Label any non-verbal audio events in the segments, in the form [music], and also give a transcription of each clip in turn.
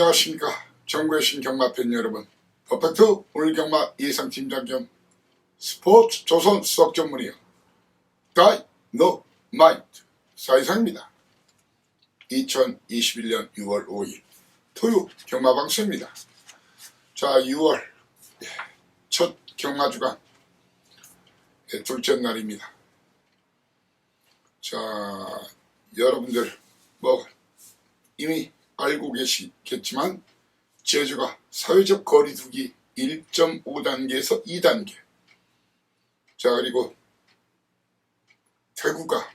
안녕하십니까. 전국의 신경마 팬 여러분. 퍼펙트 오늘 경마 예상팀장 겸. 스포츠 조선 수석 전문이요. 다이노마이트 사이상입니다. 2021년 6월 5일 토요 경마 방송입니다. 자 6월. 첫 경마 주간. 예, 둘째 날입니다. 자, 여러분들 뭐 이미 알고 계시겠지만 제주가 사회적 거리두기 1.5단계에서 2단계 자 그리고 대구가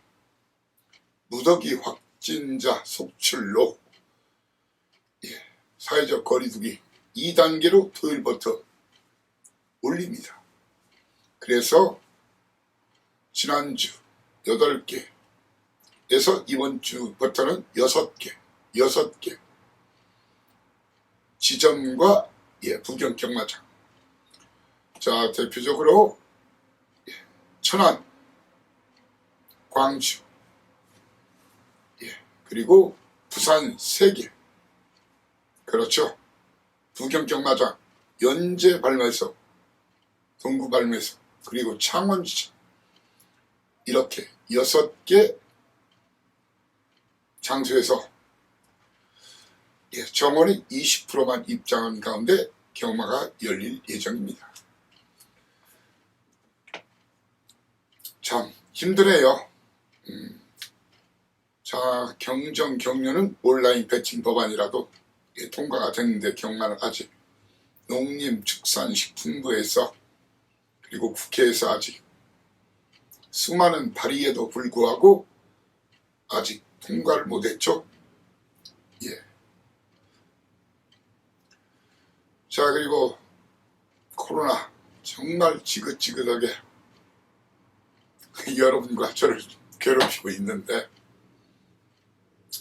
무더기 확진자 속출로 예, 사회적 거리두기 2단계로 토요일부터 올립니다. 그래서 지난주 8개 에서 이번 주부터는 여섯 개, 여섯 개 지점과 예, 부경 경마장. 자, 대표적으로 예, 천안, 광주, 예, 그리고 부산 세 개. 그렇죠. 부경 경마장, 연제 발매소, 동구 발매소, 그리고 창원 지점. 이렇게 여섯 개 장소에서 예, 정원이 20%만 입장한 가운데 경마가 열릴 예정입니다. 참 힘드네요. 음, 자 경정 경료는 온라인 배팅 법안이라도 예, 통과가 됐는데 경마는 아직 농림축산식품부에서 그리고 국회에서 아직 수많은 발의에도 불구하고 아직 통과를 못했죠. 예. 자 그리고 코로나 정말 지긋지긋하게 [laughs] 여러분과 저를 괴롭히고 있는데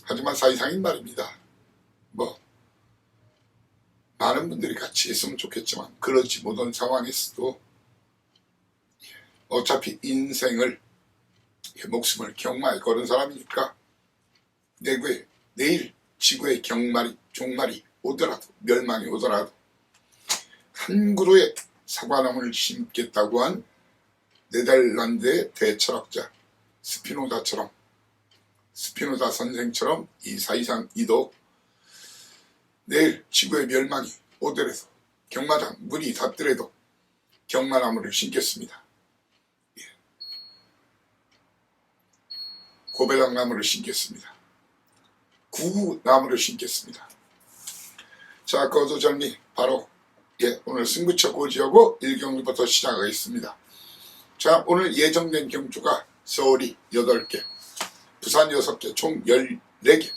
하지만 사이상인 말입니다. 뭐 많은 분들이 같이 있으면 좋겠지만 그렇지 못한 상황에서도 예, 어차피 인생을 예, 목숨을 경마에 걸은 사람이니까 내구에 내일 지구의 경말이 종말이 오더라도 멸망이 오더라도 한 그루의 사과나무를 심겠다고 한 네덜란드의 대철학자 스피노자처럼 스피노자 선생처럼 이 사이상 이도 내일 지구의 멸망이 오더라도 경마장 문이 닫더라도 경마나무를 심겠습니다. 예. 고배당나무를 심겠습니다. 구나무를 심겠습니다. 자, 거두절미 바로 예, 오늘 승부처 고지하고 1경기부터 시작하겠습니다. 자, 오늘 예정된 경주가 서울이 8개, 부산 6개, 총 14개.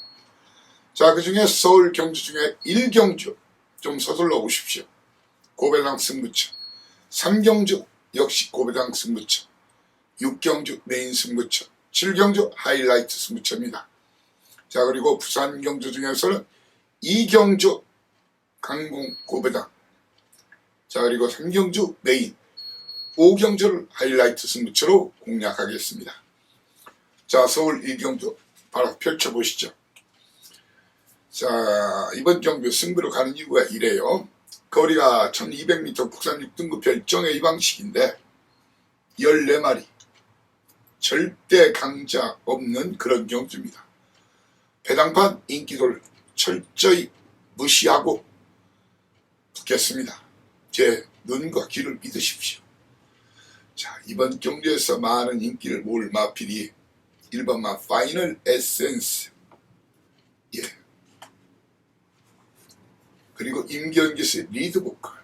자, 그 중에 서울 경주 중에 1경주 좀 서둘러 오십시오. 고배당 승부처. 3경주 역시 고배당 승부처. 6경주 메인 승부처. 7경주 하이라이트 승부처입니다. 자 그리고 부산 경주 중에서는 이경주 강공 고배당 자 그리고 삼경주 메인 오경주를 하이라이트 승부처로 공략하겠습니다. 자 서울 일경주 바로 펼쳐보시죠. 자 이번 경주 승부로 가는 이유가 이래요. 거리가 1200m 국산 6등급 별정의 이 방식인데 14마리 절대 강자 없는 그런 경주입니다. 배당판 인기도를 철저히 무시하고 붙겠습니다. 제 눈과 귀를 믿으십시오. 자, 이번 경주에서 많은 인기를 모을 마필이 1번 마 파이널 에센스 예. 그리고 임경기스의 리드 보컬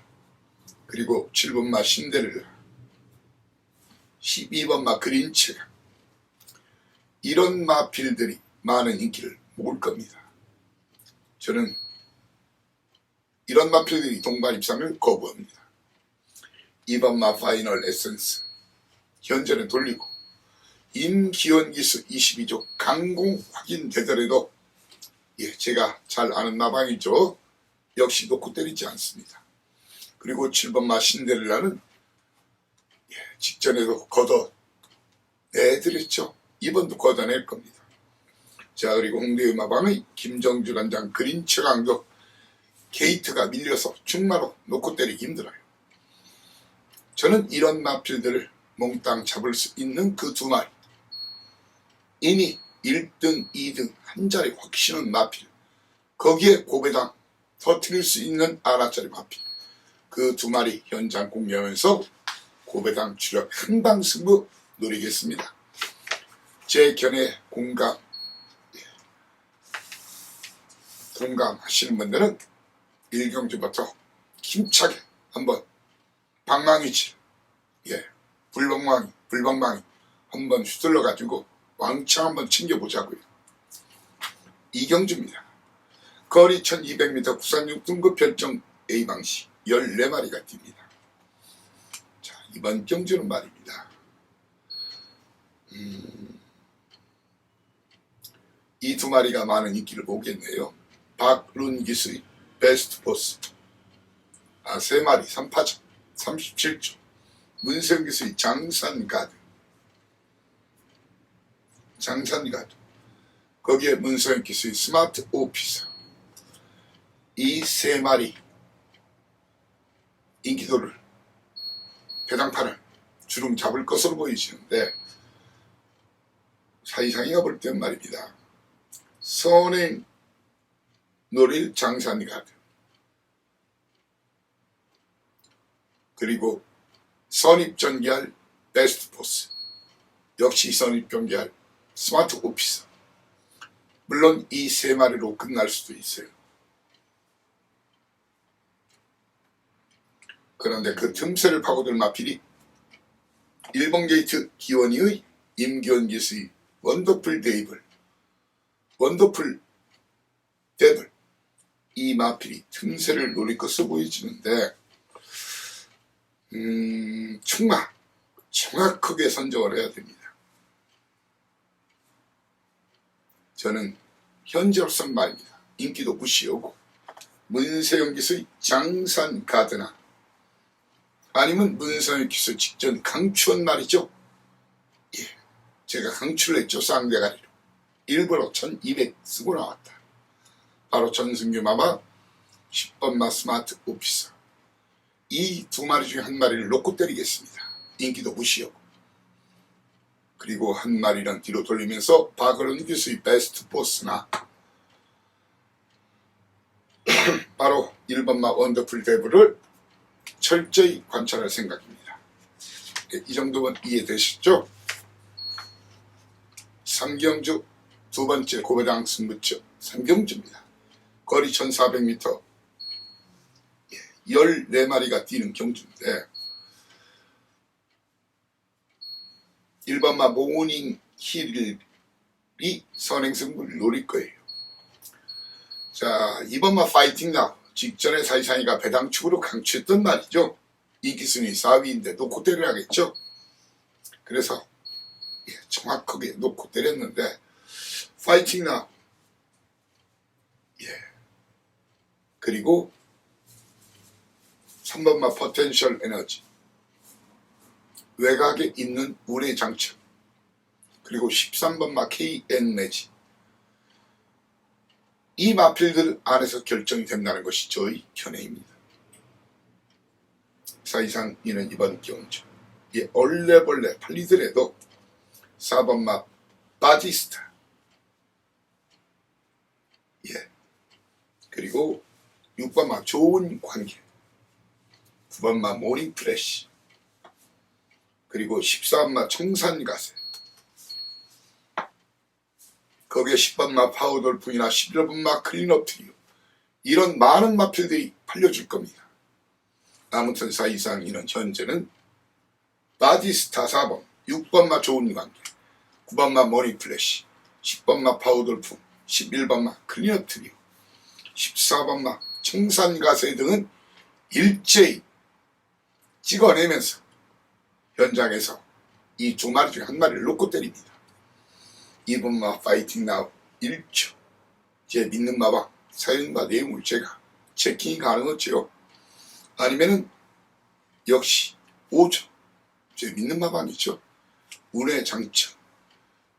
그리고 7번 마 신데렐라 12번 마 그린체 이런 마필들이 많은 인기를 모을 겁니다. 저는 이런 마필들이 동반 입상을 거부합니다. 2번마 파이널 에센스 현재는 돌리고 임기원 기수 22조 강공 확인되더라도 예, 제가 잘 아는 마방이죠. 역시 놓고 때리지 않습니다. 그리고 7번마 신데렐라는 예, 직전에도 걷어 내드렸죠. 이번도 걷어낼 겁니다. 자 그리고 홍대음악방의 김정주 단장 그린 최강도 게이트가 밀려서 충마로 놓고 때리기 힘들어요. 저는 이런 마필들을 몽땅 잡을 수 있는 그 두 마리 이미 1등, 2등 한 자리 확신은 마필 거기에 고배당 터트릴 수 있는 아라짜리 마필 그 두 마리 현장 공개하면서 고배당 출력 한방 승부 노리겠습니다. 제 견해 공감 예. 공감하시는 분들은 일경주부터 힘차게 한번 방망이질 예 불방망이 불방망이 한번 휘둘러 가지고 왕창 한번 챙겨보자고요. 이경주입니다. 거리 1200m 구산 6등급 별정 A 방식 14마리가 뜁니다. 자 이번 경주는 말입니다. 이두 마리가 많은 인기를 보겠네요. 박룬기수의 베스트 보스. 아, 세 마리 3파전 37조. 문성기수의 장산가드. 장산가드. 거기에 문성기수의 스마트 오피서. 이세 마리 인기도를 배당판을 주름 잡을 것으로 보이시는데 사이상이가 볼 땐 말입니다. 선행 노릴 장산가드 그리고 선입전개할 베스트 포스. 역시 선입전개할 스마트 오피서 물론 이 세 마리로 끝날 수도 있어요. 그런데 그 틈새를 파고들 마필이 일본 게이트 기원이의 임기원 기수의 원더풀 데이블 원더풀 데블 이 마필이 틈새를 노릴 것으로 보여지는데 음, 충마 정확하게 선정을 해야 됩니다. 저는 현재로선 말입니다. 인기도 무시하고 문세영 기수의 장산 가드나 아니면 문세영 기수 직전 강추원 말이죠. 예, 제가 강추를 했죠. 쌍대가리로. 일부러 1200 쓰고 나왔다. 바로 전승규 마마 10번마 스마트 오피서 이 두 마리 중에 한 마리를 놓고 때리겠습니다. 인기도 무시하고 그리고 한 마리는 뒤로 돌리면서 박을은 교수의 베스트 보스나 [clears throat] 바로 1번마 원더풀 데브를 철저히 관찰할 생각입니다. 예, 이 정도면 이해되셨죠? 삼경주 두 번째 고배당 승부처 삼경주입니다. 거리 1400m 14마리가 뛰는 경주인데 1번마 모닝 힐이 선행승부를 노릴 거예요. 자, 2번마 파이팅 나 직전에 사이사이가 배당축으로 강추했던 말이죠. 이기순위 4위인데 놓고 때려야겠죠. 그래서 예, 정확하게 놓고 때렸는데 파이팅 나 예. 그리고 3번마 포텐셜 에너지 외곽에 있는 운의 장착 그리고 13번마 KN 매지 이 마필들 안에서 결정이 된다는 것이 저희 견해입니다. 사이상 이는 이번 경주 이 얼레벌레 팔리더라도 4번마 바디스타. 예. 그리고 6번 마 좋은 관계. 9번 마 모닝 프레시 그리고 14번마 청산 가세. 거기에 10번 마 파우돌풍이나 11번 마 클린업 트리오. 이런 많은 마필들이 팔려줄 겁니다. 아무튼 사이상 이는 현재는 바디스타 4번 6번 마 좋은 관계. 9번마 모닝 플래시 10번 마 파우돌풍 11번 마 클린업 트리오. 14번 마 청산가세 등은 일제히 찍어내면서 현장에서 이 두 마리 중에 한 마리를 놓고 때립니다. 2번마 파이팅 나우 1초 제 믿는 마방 사연과 내용을 제가 체킹이 가능하지요. 아니면은 역시 5초 제 믿는 마방이죠. 운의 장점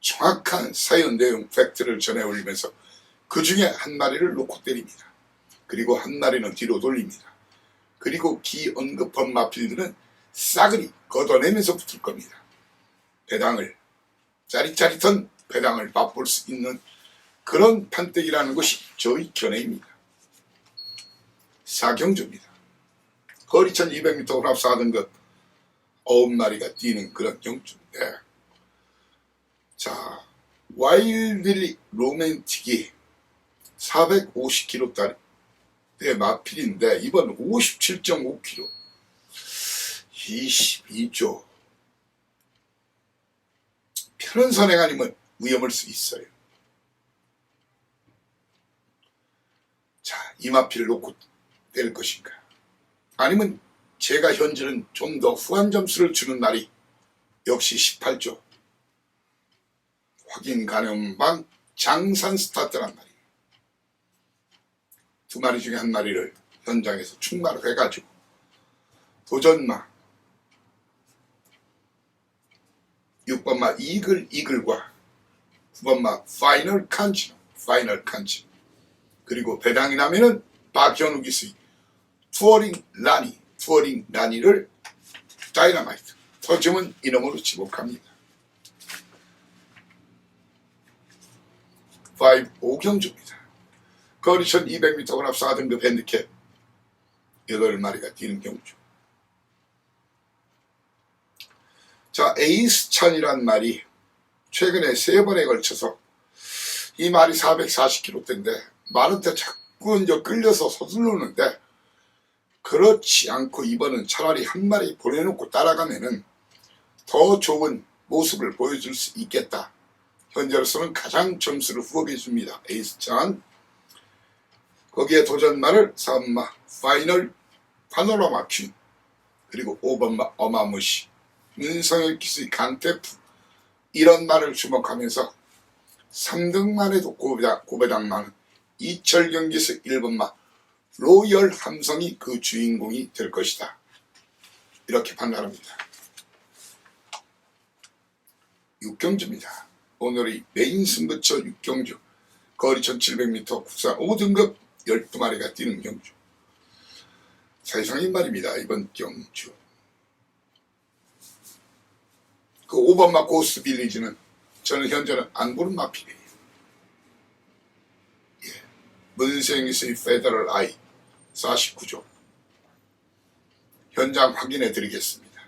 정확한 사연 내용 팩트를 전해 올리면서 그 중에 한 마리를 놓고 때립니다. 그리고 한 마리는 뒤로 돌립니다. 그리고 기 언급한 마필들은 싸그리 걷어내면서 붙을 겁니다. 배당을 짜릿짜릿한 배당을 맛볼 수 있는 그런 판때기라는 것이 저희 견해입니다. 사경주입니다. 거리 1200m 혼합 4등급 9마리가 뛰는 그런 경주인데 자 와일드리 로맨틱이 450kg짜리 마필인데 이번 57.5kg 22조 편한 선행 아니면 위험할 수 있어요. 자, 이 마필을 놓고 뗄 것인가? 아니면 제가 현재는 좀 더 후한 점수를 주는 날이 역시 18조 확인 가능방 장산 스타트란 말이에요. 두 마리 중에 한 마리를 현장에서 충마를 해가지고 도전마 6번마 이글 이글과 9번마 파이널 칸치 파이널 칸치 그리고 배당이 나면은 박현우 기수의 투어링 라니 투어링 라니를 다이너마이트 터지면 이놈으로 지목합니다. 5 5경주입니다. 거리 1200m 혼합 4등급 핸디캡 8마리가 뛰는 경주. 자, 에이스 천이란 말이 최근에 세 번에 걸쳐서 이 말이 440kg대인데 말한테 자꾸 이제 끌려서 서두르는데 그렇지 않고 이번은 차라리 한 마리 보내놓고 따라가면은 더 좋은 모습을 보여줄 수 있겠다. 현재로서는 가장 점수를 후업해 줍니다. 에이스 찬. 거기에 도전마를 3마 파이널 파노라마 퀸 그리고 5번마 어마무시 윤석열 기수의 강태프 이런 말을 주목하면서 3등만 해도 고배당, 고배당만 이철 경기에서 1번마 로열 함성이 그 주인공이 될 것이다. 이렇게 판단합니다. 6경주입니다. 오늘의 메인 승부처 6경주 거리 1700m 국산 5등급 12마리가 뛰는 경주 세상인 말입니다. 이번 경주 그 5번마 고스 빌리지는 저는 현재는 안 보는 마필이에요. 예. 문생이스의 페더럴 아이 49조 현장 확인해 드리겠습니다.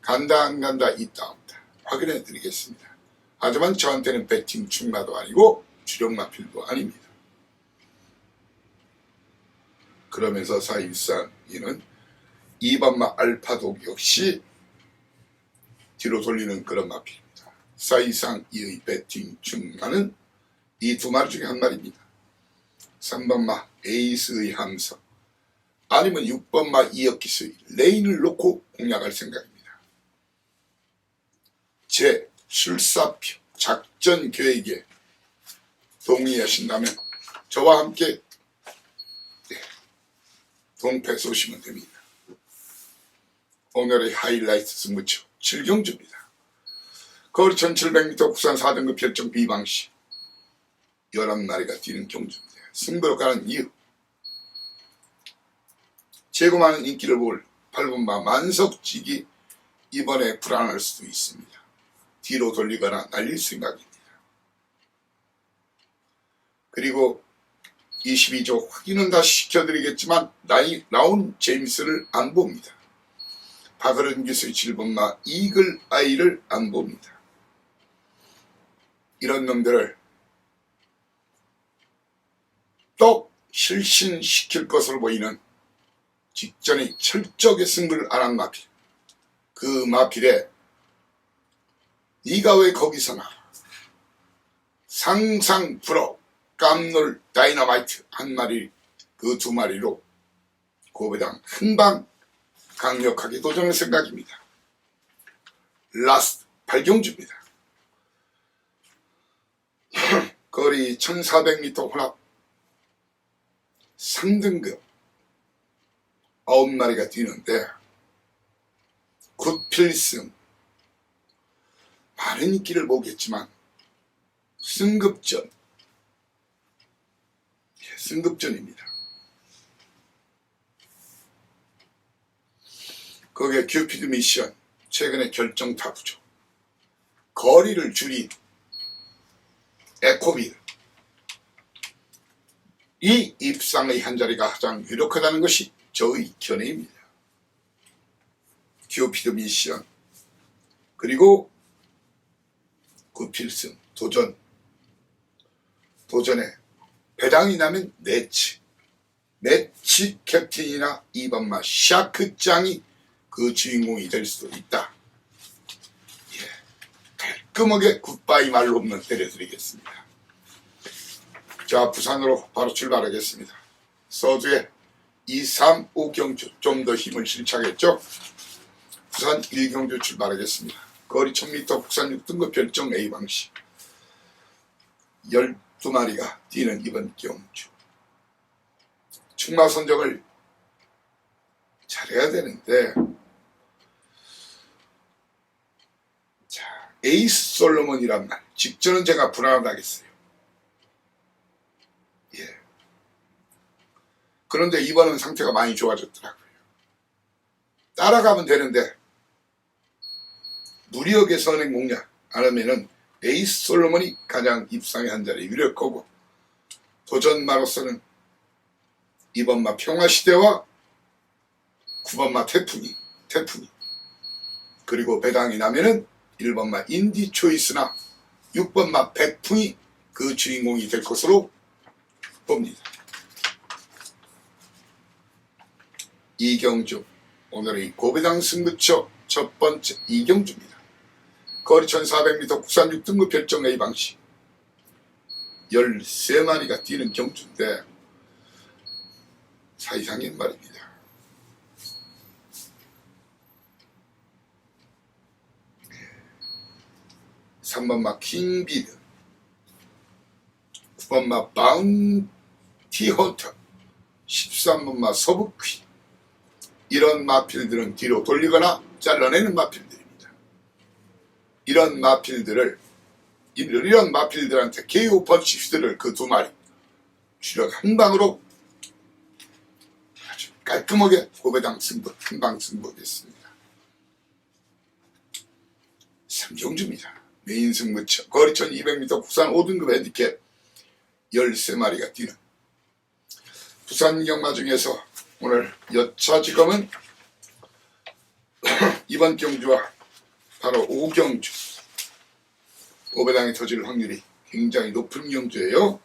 간다 안 간다 있다 없다 확인해 드리겠습니다. 하지만 저한테는 배팅 충마도 아니고 주력 마필도 아닙니다. 그러면서 사실상 이는 2번마 알파도 역시 뒤로 돌리는 그런 마필입니다. 사이상 이의 배팅 충마는 이두 마리 중에 한 마리입니다. 3번마 에이스의 함성 아니면 6번마 이역기수의 레인을 놓고 공략할 생각입니다. 제 술사표 작전 계획에 동의하신다면 저와 함께 네, 동패 쏘시면 됩니다. 오늘의 하이라이트 승부처 7경주입니다. 거리 1700m 국산 4등급 결정 비방시 11마리가 뛰는 경주입니다. 승부로 가는 이유 재고 많은 인기를 볼 8분마 만석직이 이번에 불안할 수도 있습니다. 뒤로 돌리거나 날릴 생각입니다. 그리고 22조 확인은 다시 시켜드리겠지만 나이, 나온 제임스를 안 봅니다. 박어른 기수의 7번마 이글 아이를 안 봅니다. 이런 놈들을 또 실신시킬 것으로 보이는 직전에 철저하게 승부를 안 한 마필. 그 마필에 네가 왜 거기서 나? 상상 불어 깜놀 다이너마이트 한 마리 그 두 마리로 고배당 한 방 강력하게 도전할 생각입니다. 라스트 발경주입니다. [clears throat] 거리 1400m 혼합 3등급 9마리가 뛰는데 굿필승 많은 인기를 모으겠지만 승급전 예, 승급전입니다. 거기에 큐피드 미션 최근에 결정 타부죠. 거리를 줄인 에코빌 이 입상의 한 자리가 가장 유력하다는 것이 저의 견해입니다. 큐피드 미션 그리고 구필승 도전 도전에 배당이 나면 네츠 네츠 캡틴이나 이번마 샤크짱이 그 주인공이 될 수도 있다. 예, 깔끔하게 굿바이 말로 없는 때려드리겠습니다. 자 부산으로 바로 출발하겠습니다. 서두에 2, 3, 5경주 좀 더 힘을 실착했죠. 부산 1경주 출발하겠습니다. 거리 1000m 국산 6등급 별정 A 방식 12마리가 뛰는 이번 경주. 충마 선정을 잘해야 되는데 자 에이스 솔로몬이란 말. 직전은 제가 불안하다겠어요. 예. 그런데 이번은 상태가 많이 좋아졌더라고요. 따라가면 되는데 무리역의 선행 공략 안 하면은 에이스 솔로몬이 가장 입상의 한 자리 유력하고 도전마로서는 이번마 평화시대와 9번마 태풍이 태풍이 그리고 배당이 나면은 1번마 인디 초이스나 6번마 백풍이 그 주인공이 될 것으로 봅니다. 이경주 오늘의 고배당 승부처 첫 번째 이경주입니다. 거리 1400m 국산 6등급 별정 A 방식 13마리가 뛰는 경주인데 사이상인 말입니다. 삼번마 킹비드 9번마 바운티 헌터 13번마 서브퀸 이런 마필들은 뒤로 돌리거나 잘라내는 마필들입니다. 이런 마필들을 이런 마필들한테 KO 펀치 휘두를 그두 마리 주력 한 방으로 아주 깔끔하게 고배당 승부 한 방 승부했습니다. 삼경주입니다. 메인 승부처 거리 1200m 국산 5등급 핸디캡 13마리가 뛰는 부산 경마 중에서 오늘 여차 지검은 [clears throat] 이번 경주와 바로 5경주 오배당이 터질 확률이 굉장히 높은 경주예요.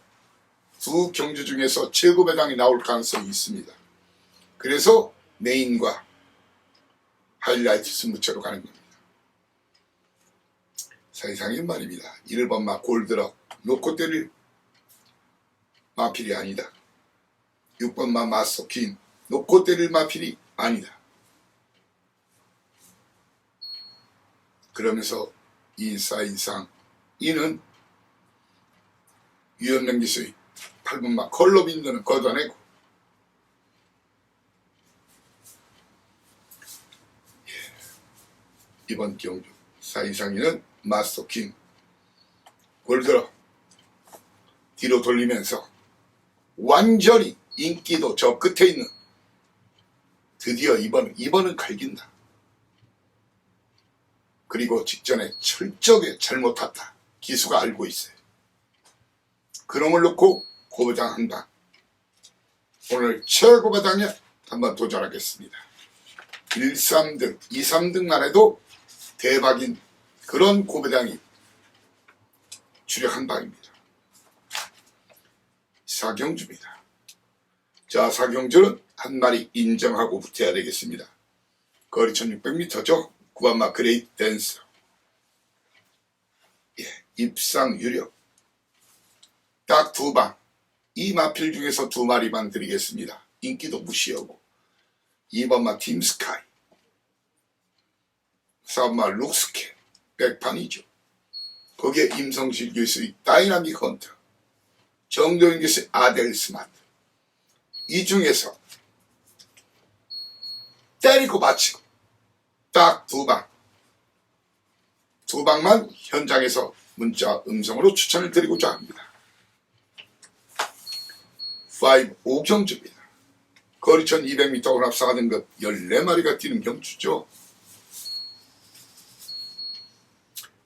두 경주 중에서 최고 배당이 나올 가능성이 있습니다. 그래서 메인과 하이라이트 승부처로 가는 겁니다. 사이상인 말입니다. 1번 마 골드럭 놓고 때릴 마필이 아니다. 6번 마 마스터킨 놓고 때릴 마필이 아니다. 그러면서 이 사이상 이는 유연명 기수의 8번마 컬러빈드는 걷어내고 예. 이번 경주 사이상이는 마스터킹 골드럭 뒤로 돌리면서 완전히 인기도 저 끝에 있는 드디어 이번은 이번은 갈긴다. 그리고 직전에 철저하게 잘못 탔다. 기수가 알고 있어요. 그놈을 놓고 고부장 한방. 오늘 최고 바당에 한번 도전하겠습니다. 1, 3등, 2, 3등만 해도 대박인 그런 고배당이 주력한 방입니다. 사경주입니다. 자, 사경주는 한 마리 인정하고 붙어야 되겠습니다. 거리 1600m죠. 구반마 그레이트 댄서. 예, 입상 유력. 딱 두 방. 이 마필 중에서 두 마리만 드리겠습니다. 인기도 무시하고. 2번마 팀스카이. 4번마 룩스케. 백판이죠. 거기에 임성실 교수의 다이나믹 헌터. 정도인 교수의 아델 스마트. 이 중에서 때리고 맞히고 딱 두 방. 두 방만 현장에서 문자 음성으로 추천을 드리고자 합니다. 5 오경주입니다. 거리천 200m 혼합 4등급 14마리가 뛰는 경주죠.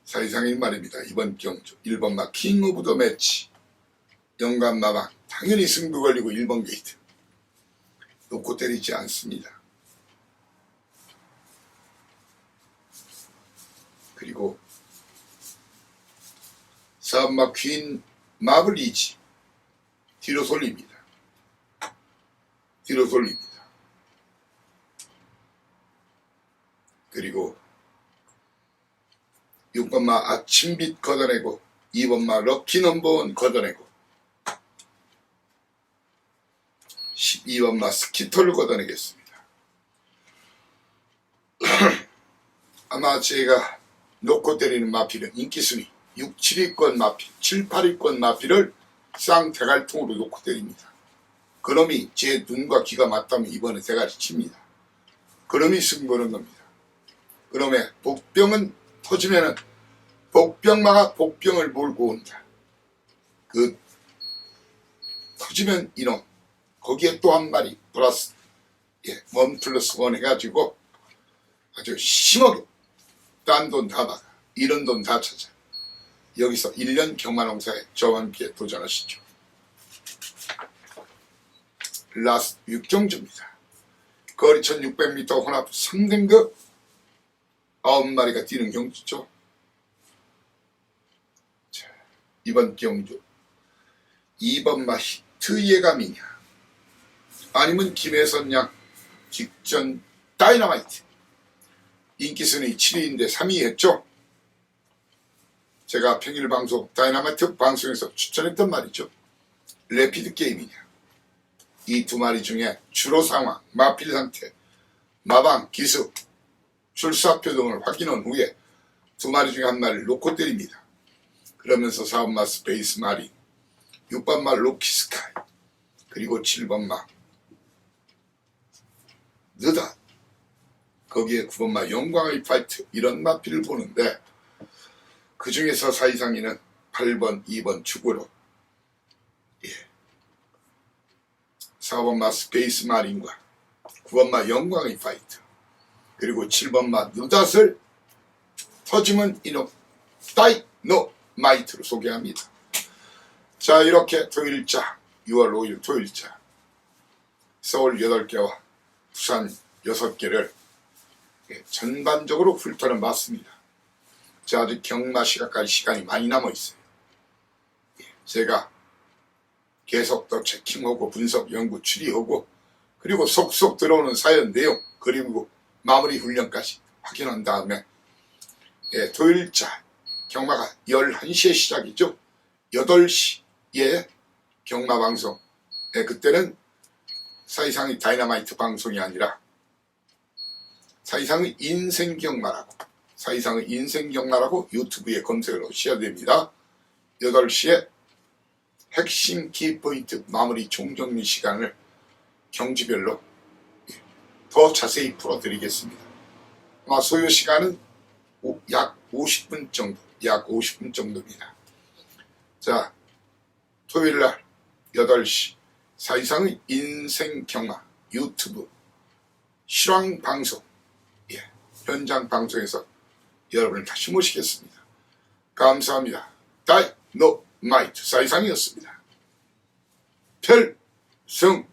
사이상의 말입니다. 이번 경주 1번마 킹 오브 더 매치 영감마방 당연히 승부 걸리고 1번 게이트 놓고 때리지 않습니다. 그리고 4번마 퀸 마블리지 뒤로 돌립니다. 뒤로 돌립니다. 그리고 6번마 아침빛 걷어내고 2번마 럭키 넘버원 걷어내고 12번마 스키터를 걷어내겠습니다. [clears throat] 아마 제가 놓고 때리는 마필은 인기순위 6, 7위권 마필, 7, 8위권 마필을 쌍대갈통으로 놓고 때립니다. 그놈이 제 눈과 귀가 맞다면 이번에 대가리 칩니다. 그놈이 승부는 겁니다. 그놈의 복병은 터지면은 복병마가 복병을 몰고 온다. 그 터지면 이놈 거기에 또 한 마리 플러스 예, 원 플러스 원 해가지고 아주 심하게 딴 돈다 받아 이런 돈 다 찾아 여기서 1년 경마농사에 저와 함께 도전하시죠. 라스 6경주입니다. 거리 1600m 혼합 3등급 9마리가 뛰는 경주죠. 자, 이번 경주 2번 마 히트 예감이냐 아니면 김혜선 양 직전 다이너마이트 인기 순위 7위인데 3위 했죠. 제가 평일 방송 다이너마이트 방송에서 추천했던 말이죠. 레피드 게임이냐 이 두 마리 중에 주로 상황, 마필 상태, 마방, 기수, 출사표 등을 확인한 후에 두 마리 중에 한 마리를 놓고 때립니다. 그러면서 4번마 스페이스 마린, 6번마 로키스카이, 그리고 7번마 느다, 거기에 9번 마 영광의 파이트 이런 마필을 보는데 그 중에서 사이상이는 8번, 2번 축으로 4번 마 스페이스 마린과 9번 마 영광의 파이트 그리고 7번마 누닷을 터지면 이놈 다이 노 마이트로 소개합니다. 자 이렇게 토일자 6월 5일 토일자 서울 8개와 부산 6개를 예, 전반적으로 훑어는 봤습니다. 자 아직 경마 시각까지 시간이 많이 남아 있어요. 예, 제가 계속 또 체킹하고 분석, 연구, 추리하고 그리고 속속 들어오는 사연 내용 그리고 마무리 훈련까지 확인한 다음에 예, 토요일자 경마가 11시에 시작이죠. 8시에 경마 방송 예, 그때는 사이상의 다이너마이트 방송이 아니라 사이상의 인생 경마라고 사이상의 인생 경마라고 유튜브에 검색을 하셔야 됩니다. 8시에 핵심 키포인트 마무리 종정리 시간을 경지별로 더 자세히 풀어드리겠습니다. 아마 소요 시간은 오- 약 50분 정도, 약 50분 정도입니다. 자, 토요일 날 8시 사이상의 인생 경마 유튜브 실황 방송 예, 현장 방송에서 여러분을 다시 모시겠습니다. 감사합니다. 다이노마이트 사이상이었습니다. 필승